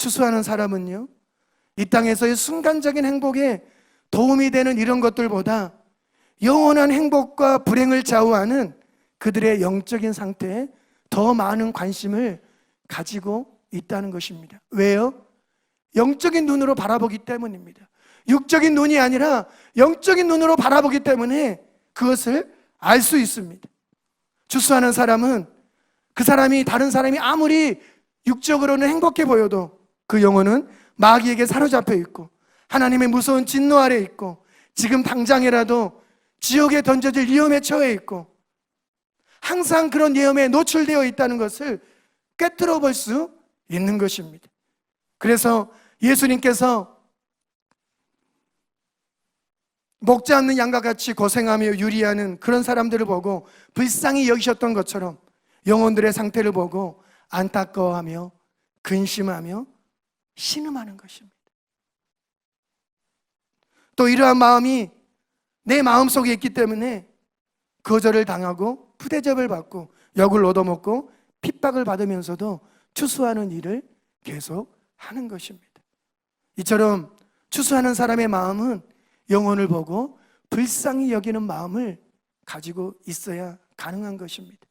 추수하는 사람은요, 이 땅에서의 순간적인 행복에 도움이 되는 이런 것들보다 영원한 행복과 불행을 좌우하는 그들의 영적인 상태에 더 많은 관심을 가지고 있다는 것입니다. 왜요? 영적인 눈으로 바라보기 때문입니다. 육적인 눈이 아니라 영적인 눈으로 바라보기 때문에 그것을 알 수 있습니다. 주수하는 사람은 그 사람이 다른 사람이 아무리 육적으로는 행복해 보여도 그 영혼은 마귀에게 사로잡혀 있고 하나님의 무서운 진노 아래 있고 지금 당장이라도 지옥에 던져질 위험에 처해 있고 항상 그런 위험에 노출되어 있다는 것을 꿰뚫어 볼수 있는 것입니다. 그래서 예수님께서 먹지 않는 양과 같이 고생하며 유리하는 그런 사람들을 보고 불쌍히 여기셨던 것처럼 영혼들의 상태를 보고 안타까워하며 근심하며 신음하는 것입니다. 또 이러한 마음이 내 마음 속에 있기 때문에 거절을 당하고 푸대접을 받고 역을 얻어먹고 핍박을 받으면서도 추수하는 일을 계속 하는 것입니다. 이처럼 추수하는 사람의 마음은 영혼을 보고 불쌍히 여기는 마음을 가지고 있어야 가능한 것입니다.